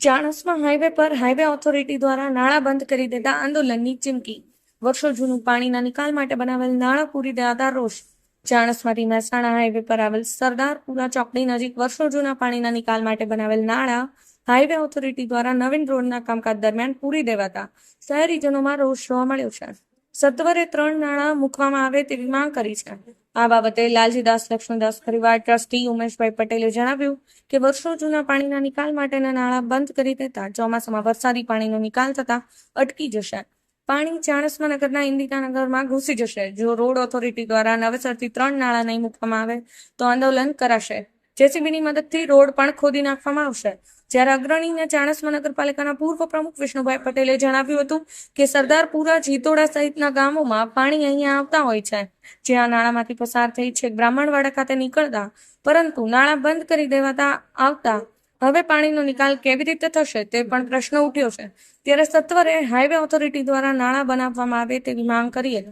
Chanasma highway પર highway authority દ્વારા નાણાં બંધ કરી દેતા આંદોલનની ચીમકી. વર્ષો જૂનું પાણીના નિકાલ માટે બનાવેલ નાણાં પૂરી દેવાતા રોષ. ચાણસમાંથી મહેસાણા હાઈવે પર આવેલ સરદારપુરા ચોકડી નજીક વર્ષો જૂના પાણીના નિકાલ માટે બનાવેલ નાણાં હાઈવે ઓથોરિટી દ્વારા નવીન રોડના કામકાજ દરમિયાન પૂરી દેવાતા શહેરીજનોમાં રોષ જોવા મળ્યો છે. સત્વરે ત્રણ નાણાં મૂકવામાં આવે તેવી માંગ કરી છે. આ બાબતે લાલજીદાસ લક્ષ્મણદાસ પરિવાર ટ્રસ્ટી ઉમેશભાઈ પટેલે જણાવ્યું કે વર્ષો જૂના પાણીના નિકાલ માટેના નાણાં બંધ કરી દેતા ચોમાસામાં વરસાદી પાણીનો નિકાલ થતા અટકી જશે. પાણી ચાણસ્મા નગરના ઇન્દિરાનગરમાં ઘૂસી જશે. જો રોડ ઓથોરિટી દ્વારા નવેસરથી ત્રણ નાળા નહીં મૂકવામાં આવે તો આંદોલન કરાશે. જેસીબીની મદદથી રોડ પણ ખોદી નાખવામાં આવશે. જ્યારે અગ્રણીને ચાણસ્મા નગરપાલિકાના પૂર્વ પ્રમુખ વિષ્ણુભાઈ પટેલે જણાવ્યું હતું કે સરદારપુરા જીતોડા સહિતના ગામોમાં પાણી અહીંયા આવતા હોય છે. જ્યાં નાળામાંથી પસાર થઈ છે બ્રાહ્મણવાડા ખાતે નીકળતા, પરંતુ નાળા બંધ કરી દેવાતા આવતા, હવે પાણીનો નિકાલ કેવી રીતે થશે તે પણ પ્રશ્ન ઉઠ્યો છે. ત્યારે સત્વરે હાઈવે ઓથોરિટી દ્વારા નાણાં બનાવવામાં આવે તેવી માંગ કરીએ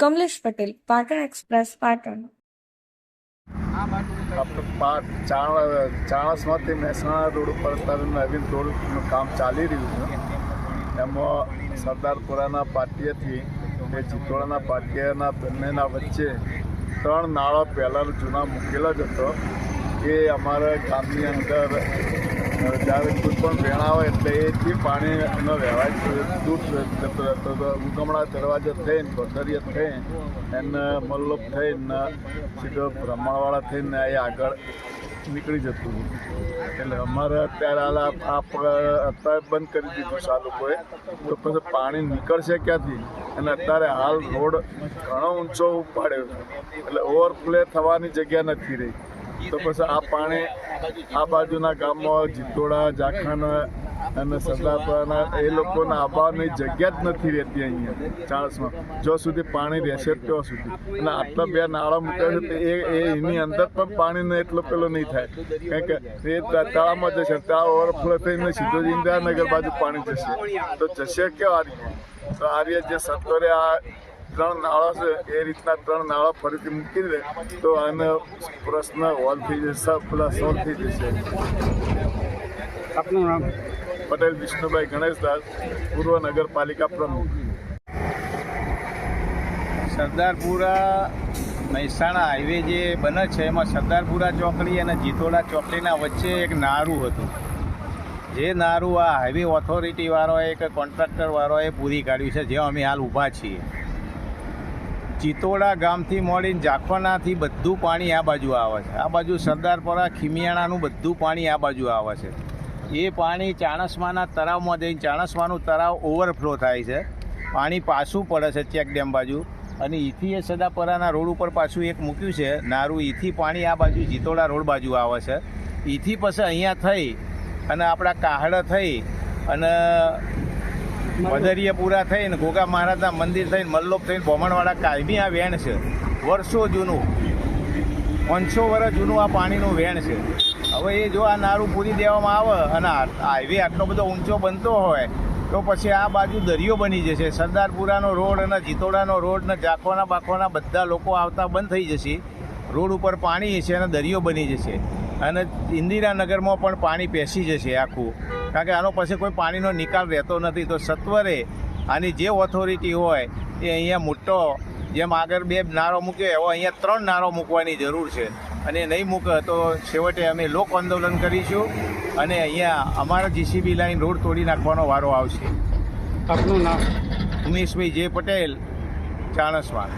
કમલેશ પટેલ, પાટણ એક્સપ્રેસ પાટણ. ચાણસમાંથી મહેસાણા રોડ ઉપર અત્યારે નવીન રોડનું કામ ચાલી રહ્યું છે. એમાં સરદારપુરાના પાટિયાથી એ ચિત્તોડાના પાટિયાના બંનેના વચ્ચે ત્રણ નાળો પહેલાં જૂના મૂકેલા જ હતો. એ અમારા ગામની અંદર કોઈ પણ વેણા હોય એટલે એથી પાણીનો વ્યવહાર દૂર ઉગમણા દરવાજા થઈને કોતરીય થઈને, એને મલ્લોપ થઈને, સીધો બ્રહ્માવાળા થઈને એ આગળ નીકળી જતું એટલે અમારે અત્યારે અત્યારે બંધ કરી દીધું છે આ લોકોએ. તો પછી પાણી નીકળશે ક્યાંથી? અને અત્યારે હાલ રોડ ઘણો ઊંચો ઉપાડ્યો એટલે ઓવરફ્લે થવાની જગ્યા નથી રહી. તો પછી આ પાણી આ બાજુના ગામમાં જીતોડા જાખાના અને સરદારપુરાના એ લોકોના આવવાની જગ્યા જ નથી રહેતી અહીંયા ચાળસમાં. જો સુધી પાણી રહેશે ત્યાં સુધી. અને આટલા બે નાળા મૂક્યા છે એ એની અંદર પણ પાણીનો એટલો પેલો નહીં થાય. કારણ કે એ તળાવમાં જશે તળાવ ઓવરફ્લો થઈને સીધો જ ઇન્દિરાનગર બાજુ પાણી જશે. તો જશે કેવા આર્ય? તો આ રીતે જે સત્વરે આ ત્રણ નાળા છે એ રીતના ત્રણ નાળા ફરીથી મૂકી દે તો આનો પ્રશ્ન હોલ થઈ જશે પેલા સોલ્વ થઈ જશે. આપનું નામ? પટેલ વિષ્ણુભાઈ ગણેશદાસ પૂર્વ નગરપાલિકા પ્રમુખ. સરદારપુરા મહેસાણા હાઈવે જે બને છે એમાં સરદારપુરા ચોકડી અને જીતોડા ચોકડીના વચ્ચે એક નારું હતું. જે નારું આ હાઈવે ઓથોરિટીવાળાએ કે કોન્ટ્રાક્ટરવાળાએ પૂરી કાઢ્યું છે જ્યાં અમે હાલ ઊભા છીએ. ચિતોડા ગામથી મળીને જાખવાનાથી બધું પાણી આ બાજુ આવે છે. આ બાજુ સરદારપરા, ખીમિયાણાનું બધું પાણી આ બાજુ આવે છે. એ પાણી ચાણસમાના તળાવમાં જઈને ચાણસમાનું તળાવ ઓવરફ્લો થાય છે. પાણી પાછું પડે છે ચેક ડેમ બાજુ. અને ઈથી એ સદાપરાના રોડ ઉપર પાછું એક મૂક્યું છે. નારું ઈથી પાણી આ બાજુ જીતોડા રોડ બાજુ આવે છે. ઈથી પછી અહીંયા થઈ અને આપણા કાહડા થઈ અને વદરીયપુરા થઈને ગોગા મહારાજના મંદિર થઈને, મલ્લોપ થઈને બોમણવાળા કાયમી આ વેણ છે. વર્ષો જૂનું. પાંચસો વર્ષ જૂનું આ પાણીનું વેણ છે. હવે એ જો આ નારું પૂરી દેવામાં આવે અને હાઈવે આટલો બધો ઊંચો બનતો હોય, તો પછી આ બાજુ દરિયો બની જશે. સરદારપુરાનો રોડ અને જીતોડાનો રોડ ને જાખવાના બાખવાના બધા લોકો આવતા બંધ થઈ જશે. રોડ ઉપર પાણી છે અને દરિયો બની જશે. અને ઇન્દિરાનગરમાં પણ પાણી પેસી જશે આખું. કારણ કે આનો પછી કોઈ પાણીનો નિકાલ રહેતો નથી. તો સત્વરે આની જે ઓથોરિટી હોય એ અહીંયા મોટો જેમ આગળ બે નારો મૂક્યો એવો અહીંયા ત્રણ નારો મૂકવાની જરૂર છે. અને નહીં મૂકે તો છેવટે અમે લોક આંદોલન કરીશું અને અહીંયા અમારા જીસીબી લાઈન રોડ તોડી નાખવાનો વારો આવશે. આપનું નામ? ઉમેશભાઈ જે પટેલ ચાણસમાં.